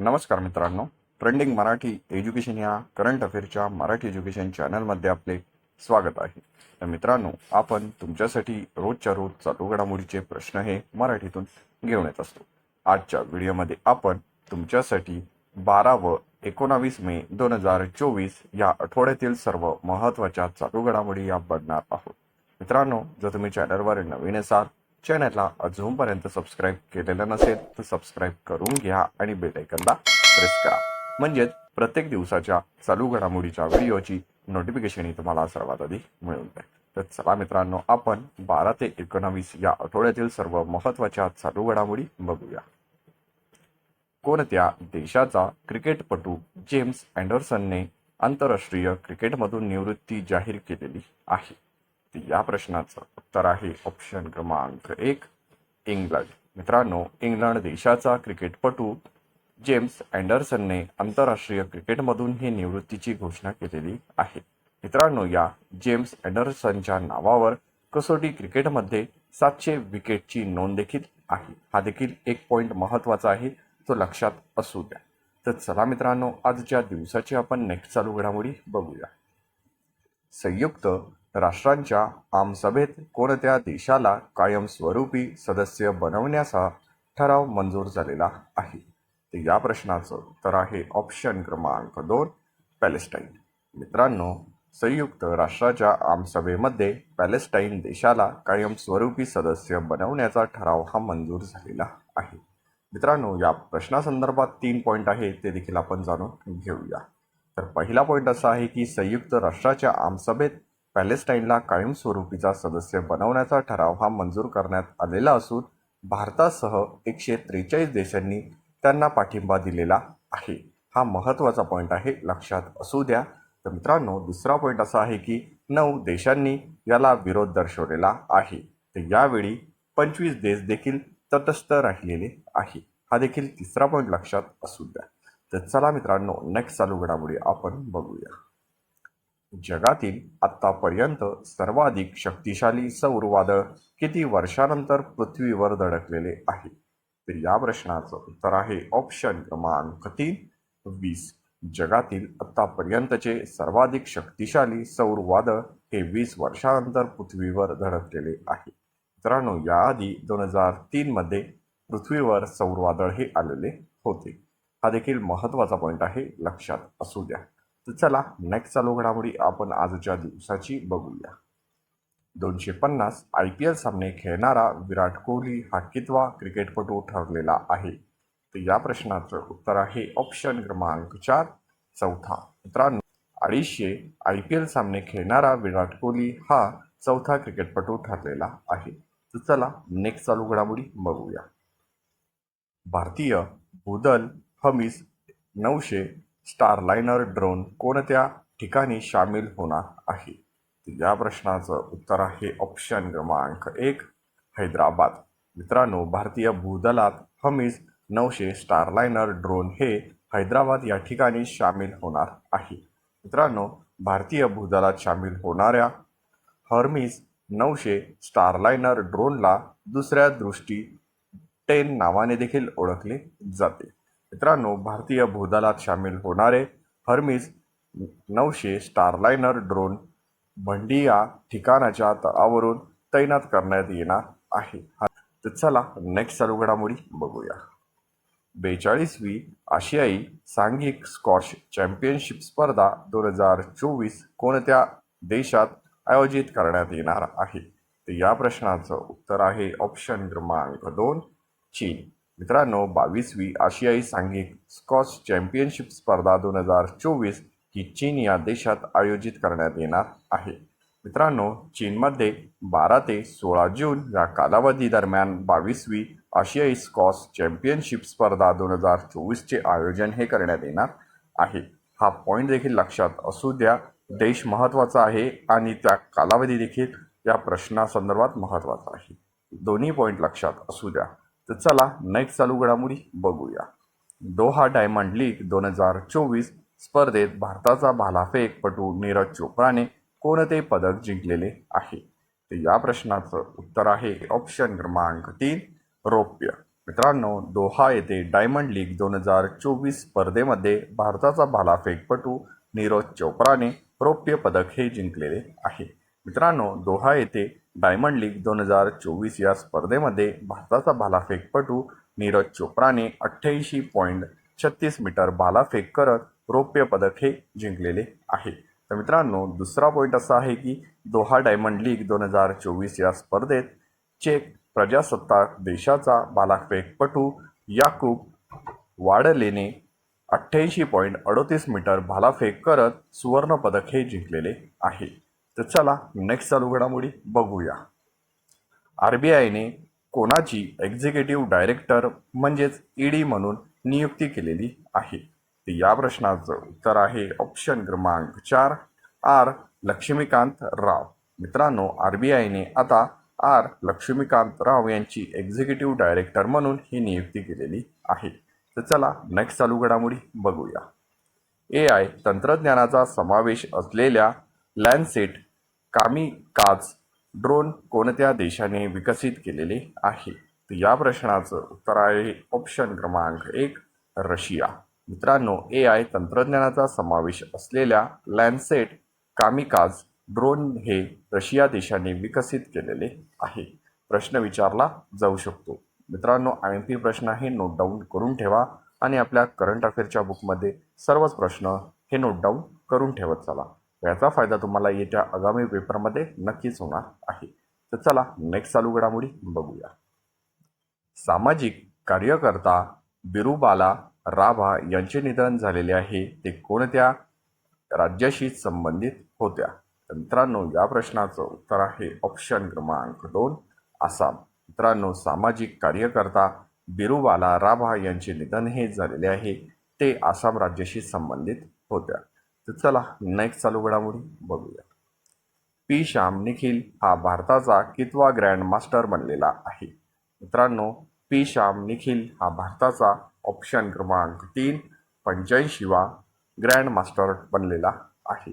नमस्कार मित्रांनो. Trending Marathi education या करंट अफेअरच्या मराठी एज्युकेशन चॅनलमध्ये आपले स्वागत आहे. तर मित्रांनो आपण तुमच्यासाठी रोजच्या रोज चालू घडामोडीचे प्रश्न हे मराठीतून घेऊन येत असतो. आजच्या व्हिडिओमध्ये आपण तुमच्यासाठी बारा व एकोणावीस मे दोन हजार चोवीस या आठवड्यातील सर्व महत्त्वाच्या चालू घडामोडी या बघणार आहोत. मित्रांनो जर तुम्ही चॅनलवर नवीन असाल चॅनलला अजूनपर्यंत सबस्क्राईब केलेलं नसेल तर सबस्क्राईब करून घ्या आणि बेलायकनला प्रेस करा. म्हणजेच प्रत्येक दिवसाच्या चालू घडामोडीच्या व्हिडिओची नोटिफिकेशन ही तुम्हाला सर्वात आधी मिळून जाईल. तर चला मित्रांनो आपण बारा ते एकोणावीस या आठवड्यातील सर्व महत्त्वाच्या चालू घडामोडी बघूया. कोणत्या देशाचा क्रिकेटपटू जेम्स अँडरसनने आंतरराष्ट्रीय क्रिकेटमधून निवृत्ती जाहीर केलेली आहे? या प्रश्नाचं उत्तर आहे ऑप्शन क्रमांक एक इंग्लंड. मित्रांनो इंग्लंड देशाचा क्रिकेटपटू जेम्स अँडरसनने आंतरराष्ट्रीय क्रिकेटमधून ही निवृत्तीची घोषणा केलेली आहे. मित्रांनो या जेम्स अँडरसनच्या नावावर कसोटी क्रिकेटमध्ये सातशे विकेटची नोंद देखील आहे. हा देखील एक पॉईंट महत्त्वाचा आहे तो लक्षात असू द्या. तर चला मित्रांनो आजच्या दिवसाची आपण नेक्स्ट चालू घडामोडी बघूया. संयुक्त राष्ट्रांच्या आमसभेत कोणत्या देशाला कायमस्वरूपी सदस्य बनवण्याचा ठराव मंजूर झालेला आहे? तर या प्रश्नाचं उत्तर आहे ऑप्शन क्रमांक दोन पॅलेस्टाईन. मित्रांनो संयुक्त राष्ट्राच्या आमसभेमध्ये पॅलेस्टाईन देशाला कायमस्वरूपी सदस्य बनवण्याचा ठराव हा मंजूर झालेला आहे. मित्रांनो या प्रश्नासंदर्भात तीन पॉईंट आहे ते देखील आपण जाणून घेऊया. तर पहिला पॉईंट असा आहे की संयुक्त राष्ट्राच्या आमसभेत पॅलेस्टाईनला कायमस्वरूपीचा सदस्य बनवण्याचा ठराव हा मंजूर करण्यात आलेला असून भारतासह एकशे त्रेचाळीस देशांनी त्यांना पाठिंबा दिलेला आहे. हा महत्त्वाचा पॉईंट आहे लक्षात असू द्या. तर मित्रांनो दुसरा पॉईंट असा आहे की नऊ देशांनी याला विरोध दर्शवलेला आहे. तर यावेळी पंचवीस देश देखील तटस्थ राहिलेले आहे. हा देखील तिसरा पॉईंट लक्षात असू द्या. तर चला मित्रांनो नेक्स्ट चालू घडामोडी आपण बघूया. जगातील आत्तापर्यंत सर्वाधिक शक्तिशाली सौर वादळ किती वर्षानंतर पृथ्वीवर धडकलेले आहे तर या प्रश्नाचं उत्तर आहे ऑप्शन क्रमांक तीन. वीस. जगातील आत्तापर्यंतचे सर्वाधिक शक्तिशाली सौर वादळ हे वीस वर्षानंतर पृथ्वीवर धडकलेले आहे मित्रांनो याआधी दोन हजार तीनमध्ये पृथ्वीवर सौर वादळ हे आलेले होते. हा देखील महत्त्वाचा पॉईंट आहे. लक्षात असू द्या. तर चला नेक्स्ट चालू घडामोडी आपण आजच्या दिवसाची बघूया. दोनशे पन्नास आय पी एल सामने खेळणारा विराट कोहली हा कितवा क्रिकेटपटू ठरलेला आहे? तर या प्रश्नाचं उत्तर आहे ऑप्शन क्रमांक चार चौथा. मित्रांनो अडीचशे आय पी एल सामने खेळणारा विराट कोहली हा चौथा क्रिकेटपटू ठरलेला आहे. तर चला नेक्स्ट चालू घडामोडी बघूया. भारतीय भूदल हमीस नऊशे स्टारलायनर ड्रोन कोणत्या ठिकाणी सामील होणार आहे? या प्रश्नाचं उत्तर आहे ऑप्शन क्रमांक एक हैदराबाद. मित्रांनो भारतीय भूदलात हमीज नऊशे स्टारलायनर ड्रोन हे हैदराबाद या ठिकाणी सामील होणार आहे. मित्रांनो भारतीय भूदलात सामील होणाऱ्या हर्मीज नऊशे स्टारलायनर ड्रोनला दुसऱ्या दृष्टी टेन नावाने देखील ओळखले जाते. मित्रांनो भारतीय भूदलात सामील होणारे हर्मिज नऊशे स्टारलायनर ड्रोन भंडिया ठिकाणाच्या तळावरून तैनात करण्यात येणार आहे. हा- तर चला नेक्स्ट चालू घडामोडी बघूया. बेचाळीसवी आशियाई सांघिक स्कॉश चॅम्पियनशिप स्पर्धा दोन हजार चोवीस कोणत्या देशात आयोजित करण्यात येणार आहे? तर या प्रश्नाचं उत्तर आहे ऑप्शन क्रमांक दोन चीन. मित्रांनो बावीसवी आशियाई सांघिक स्कॉच चॅम्पियनशिप स्पर्धा दोन हजार चोवीस ही चीन या देशात आयोजित करण्यात येणार आहे. मित्रांनो चीनमध्ये बारा ते सोळा जून या कालावधी दरम्यान बावीसवी आशियाई स्कॉस चॅम्पियनशिप स्पर्धा दोन हजार चोवीसचे आयोजन हे करण्यात येणार आहे. हा पॉईंट देखील लक्षात असू द्या. देश महत्त्वाचा आहे आणि त्या कालावधी देखील या प्रश्नासंदर्भात महत्त्वाचा आहे. दोन्ही पॉईंट लक्षात असू द्या. तर चला नेक्स्ट चालू घडामोडी बघूया. दोहा डायमंड लीग दोन हजार चोवीस स्पर्धेत भारताचा भालाफेकपटू नीरज चोप्राने कोणते पदक जिंकलेले आहे? तर या प्रश्नाचं उत्तर आहे ऑप्शन क्रमांक तीन रौप्य. मित्रांनो दोहा येथे डायमंड लीग दोन हजार चोवीस स्पर्धेमध्ये भारताचा भालाफेकपटू नीरज चोप्राने रौप्य पदक हे जिंकलेले आहे. मित्रांनो दोहा येथे डायमंड लीग दोन हजार चोवीस या स्पर्धेमध्ये भारताचा भालाफेकपटू नीरज चोप्राने अठ्ठ्याऐंशी पॉईंट छत्तीस मीटर भालाफेक करत रौप्य पदक हे जिंकलेले आहे. तर मित्रांनो दुसरा पॉईंट असा आहे की दोहा डायमंड लीग दोन हजार चोवीस या स्पर्धेत चेक प्रजासत्ताक देशाचा भालाफेकपटू याकूब वाडलेने अठ्ठ्याऐंशी पॉईंट अडोतीस मीटर भालाफेक करत सुवर्णपदक हे जिंकलेले आहे. तर चला नेक्स्ट चालू घडामोडी बघूया. आर बी आयने कोणाची एक्झिक्युटिव्ह डायरेक्टर म्हणजेच ईडी म्हणून नियुक्ती केलेली आहे? तर या प्रश्नाचं उत्तर आहे ऑप्शन क्रमांक चार आर लक्ष्मीकांत राव. मित्रांनो आर बी आयने आता आर लक्ष्मीकांत राव यांची एक्झिक्युटिव्ह डायरेक्टर म्हणून ही नियुक्ती केलेली आहे. तर चला नेक्स्ट चालू घडामोडी बघूया. ए आय तंत्रज्ञानाचा समावेश असलेल्या लॅन्डसेट कामी काज ड्रोन कोणत्या देशाने विकसित केलेले आहे? तर या प्रश्नाचं उत्तर आहे ऑप्शन क्रमांक एक रशिया. मित्रांनो ए आय तंत्रज्ञानाचा समावेश असलेल्या लॅन्डसेट कामिकाज ड्रोन हे रशिया देशाने विकसित केलेले आहे. प्रश्न विचारला जाऊ शकतो. मित्रांनो आय एम पी प्रश्न हे नोट डाऊन करून ठेवा आणि आपल्या करंट अफेअरच्या बुकमध्ये सर्वच प्रश्न हे नोट डाऊन करून ठेवत चला. याचा फायदा तुम्हाला येत्या आगामी पेपरमध्ये नक्कीच होणार आहे. तर चला नेक्स्ट चालू घडामोडी बघूया. सामाजिक कार्यकर्ता बिरुबाला राभा यांचे निधन झालेले आहे. ते कोणत्या राज्याशी संबंधित होत्या? मित्रांनो या प्रश्नाचं उत्तर आहे ऑप्शन क्रमांक दोन आसाम. मित्रांनो सामाजिक कार्यकर्ता बिरुबाला राभा यांचे निधन हे झालेले आहे. ते आसाम राज्याशी संबंधित होत्या. तर चला नेक्स्ट चालू घडामोडी बघूया. पी. श्याम निखिल हा भारताचा कितवा ग्रँड मास्टर बनलेला आहे. मित्रांनो पी. श्याम निखिल हा भारताचा ऑप्शन क्रमांक तीन पंच्याऐंशीवा ग्रँड मास्टर बनलेला आहे.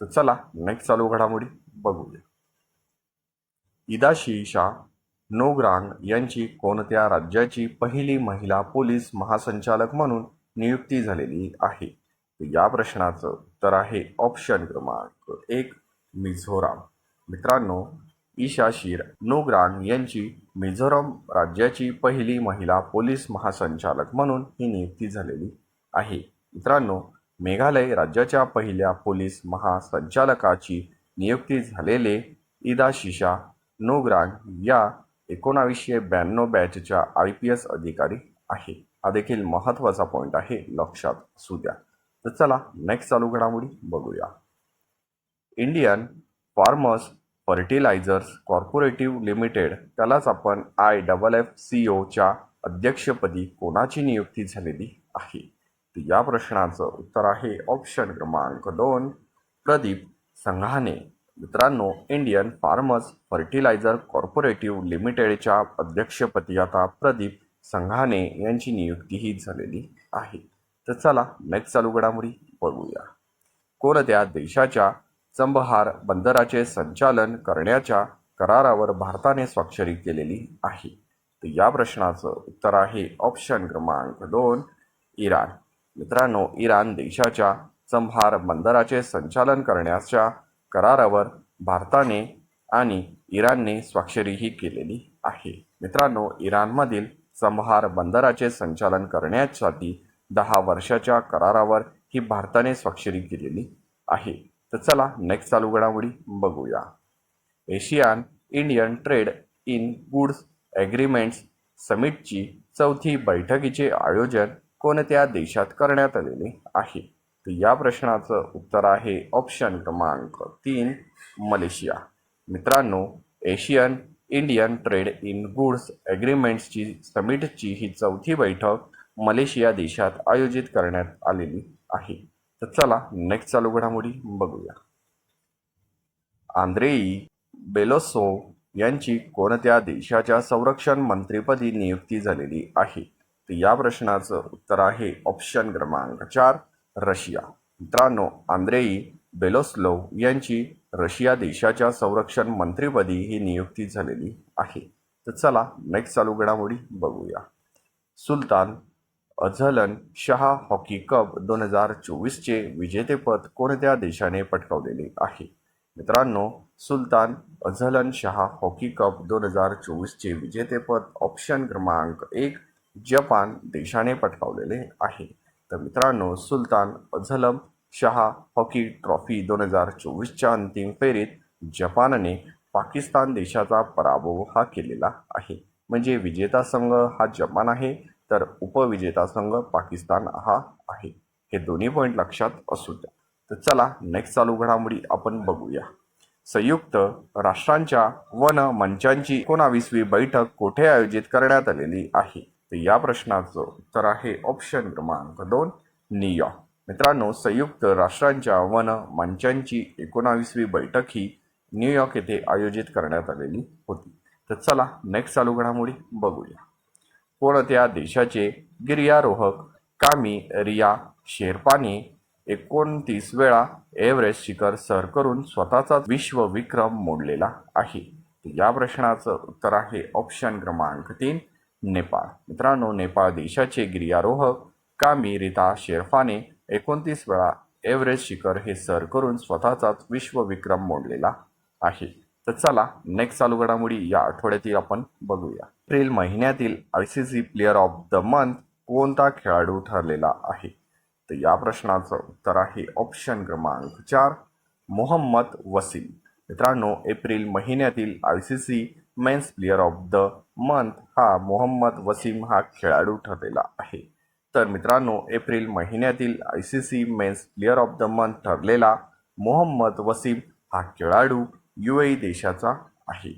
तर चला नेक्स्ट चालू घडामोडी बघूया. इदाशी शाह नोग्रांग यांची कोणत्या राज्याची पहिली महिला पोलीस महासंचालक म्हणून नियुक्ती झालेली आहे? या प्रश्नाचं उत्तर आहे ऑप्शन क्रमांक एक मिझोराम. मित्रांनो ईशा शिर नोग्रांग यांची मिझोराम राज्याची पहिली महिला पोलीस महासंचालक म्हणून ही नियुक्ती झालेली आहे. मित्रांनो मेघालय राज्याच्या पहिल्या पोलीस महासंचालकाची नियुक्ती झालेले इदाशिशा नोग्रांग या एकोणावीसशे ब्याण्णव बॅचच्या आय पी एस अधिकारी आहे. हा देखील महत्त्वाचा पॉईंट आहे. लक्षात असू द्या. तर चला नेक्स्ट चालू घडामोडी बघूया. Indian farmers fertilisers cooperative limited त्यालाच आपण आय डबल एफ सी ओच्या अध्यक्षपदी कोणाची नियुक्ती झालेली आहे? तर या प्रश्नाचं उत्तर आहे ऑप्शन क्रमांक दोन प्रदीप संघाने. मित्रांनो इंडियन फार्मर्स फर्टिलायझर कॉर्पोरेटिव्ह लिमिटेडच्या अध्यक्षपदी आता प्रदीप संघाने यांची नियुक्तीही झालेली आहे. तर चला नेक्स्ट चालू घडामोडी बघूया. कोणत्या देशाच्या चंबहार बंदराचे संचालन करण्याच्या करारावर भारताने स्वाक्षरी केलेली आहे? तर या प्रश्नाचं उत्तर आहे ऑप्शन क्रमांक दोन इराण. मित्रांनो इराण देशाच्या चंबहार बंदराचे संचालन करण्याच्या करारावर भारताने आणि इराणने स्वाक्षरीही केलेली आहे. मित्रांनो इराणमधील चंबहार बंदराचे संचालन करण्यासाठी दहा वर्षाच्या करारावर ही भारताने स्वाक्षरी केलेली आहे. तर चला नेक्स्ट चालू घडामोडी बघूया. Asian Indian trade in goods agreements समिटची चौथी बैठकीचे आयोजन कोणत्या देशात करण्यात आलेले आहे? तर या प्रश्नाचं उत्तर आहे ऑप्शन क्रमांक तीन मलेशिया. मित्रांनो Asian Indian trade in goods ॲग्रीमेंट्सची समिटची ही चौथी बैठक मलेशिया देशात आयोजित करण्यात आलेली आहे. तर चला नेक्स्ट चालू घडामोडी बघूया. आंद्रेई बेलोसोव यांची कोणत्या देशाच्या संरक्षण मंत्रीपदी नियुक्ती झालेली आहे? तर या प्रश्नाचं उत्तर आहे ऑप्शन क्रमांक चार रशिया. मित्रांनो आंद्रेई बेलोस्लोव यांची रशिया देशाच्या संरक्षण मंत्रीपदी ही नियुक्ती झालेली आहे. तर चला नेक्स्ट चालू घडामोडी बघूया. Sultan Azlan Shah hockey cup दोन हजार चोवीसचे विजेतेपद कोणत्या देशाने पटकावलेले आहे? मित्रांनो Sultan Azlan Shah hockey cup दोन हजार चोवीसचे विजेतेपद ऑप्शन क्रमांक एक जपान देशाने पटकावलेले आहे. तर मित्रांनो Sultan Azlan Shah hockey trophy दोन हजार चोवीसच्या अंतिम फेरीत जपानने पाकिस्तान देशाचा पराभव हा केलेला आहे. म्हणजे विजेता संघ हा जपान आहे. तर उपविजेता संघ पाकिस्तान हा आहे. हे दोन्ही पॉईंट लक्षात असू द्या. तर चला नेक्स्ट चालू घडामोडी आपण बघूया. संयुक्त राष्ट्रांच्या वन मंचांची एकोणावीसवी बैठक कोठे आयोजित करण्यात आलेली आहे? तर या प्रश्नाचं उत्तर आहे ऑप्शन क्रमांक दोन न्यूयॉर्क मित्रांनो संयुक्त राष्ट्रांच्या वन मंचांची एकोणावीसवी बैठक ही न्यूयॉर्क येथे आयोजित करण्यात आलेली होती. तर चला नेक्स्ट चालू घडामोडी बघूया. कोणत्या देशाचे गिर्यारोहक कामी रिया शेरपाने एकोणतीस वेळा एव्हरेस्ट शिखर सर करून स्वतःचा विश्व विक्रम मोडलेला आहे? या प्रश्नाचं उत्तर आहे ऑप्शन क्रमांक तीन नेपाळ. मित्रांनो नेपाळ देशाचे गिर्यारोहक कामी रिता शेरफाने एकोणतीस वेळा एव्हरेस्ट शिखर हे सर करून स्वतःचाच विश्व विक्रम मोडलेला आहे. तर चला नेक्स्ट चालू घडामोडी या आठवड्यातील आपण बघूया. एप्रिल महिन्यातील I C C player of the month कोणता खेळाडू ठरलेला आहे? तर या प्रश्नाचं उत्तर आहे ऑप्शन क्रमांक चार मोहम्मद वसीम. मित्रांनो एप्रिल महिन्यातील I C C men's player of the month हा मोहम्मद वसीम हा खेळाडू ठरलेला आहे. तर मित्रांनो एप्रिल महिन्यातील I C C men's player of the month ठरलेला मोहम्मद वसीम हा खेळाडू यू ए देशाचा आहे.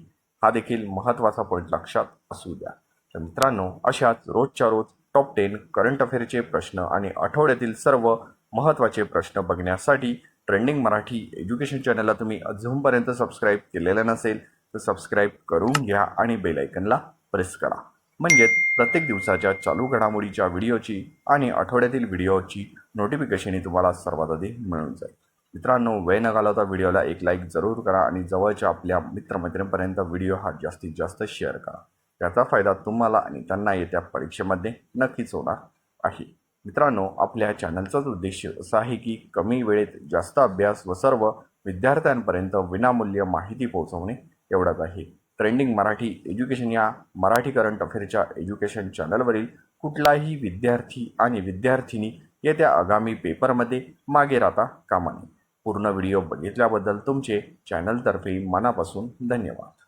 हा देखील महत्त्वाचा पॉईंट लक्षात असू द्या. तर मित्रांनो अशाच रोजच्या रोज टॉप टेन करंट अफेअरचे प्रश्न आणि आठवड्यातील सर्व महत्त्वाचे प्रश्न बघण्यासाठी ट्रेंडिंग मराठी एज्युकेशन चॅनलला तुम्ही अजूनपर्यंत सबस्क्राईब केलेलं नसेल तर सबस्क्राईब करून घ्या आणि बेल आयकनला प्रेस करा. म्हणजेच प्रत्येक दिवसाच्या चालू घडामोडीच्या व्हिडिओची आणि आठवड्यातील व्हिडिओची नोटिफिकेशन ही तुम्हाला सर्वात आधी मिळून जाईल. मित्रांनो वेळ न घालवता व्हिडिओला एक लाईक जरूर करा आणि जवळच्या आपल्या मित्रमैत्रिणींपर्यंत व्हिडिओ हा जास्तीत जास्त शेअर करा. याचा फायदा तुम्हाला आणि त्यांना येत्या परीक्षेमध्ये नक्कीच होणार आहे. मित्रांनो आपल्या चॅनलचाच उद्देश असा आहे की कमी वेळेत जास्त अभ्यास व सर्व विद्यार्थ्यांपर्यंत विनामूल्य माहिती पोहोचवणे एवढाच आहे. ट्रेंडिंग मराठी एज्युकेशन या मराठी करंट अफेअरच्या एज्युकेशन चॅनलवरील कुठलाही विद्यार्थी आणि विद्यार्थिनी येत्या आगामी पेपरमध्ये मागे राहता कामा नये. पूर्ण व्हिडिओ बघितल्याबद्दल तुमचे चॅनलतर्फे मनापासून धन्यवाद.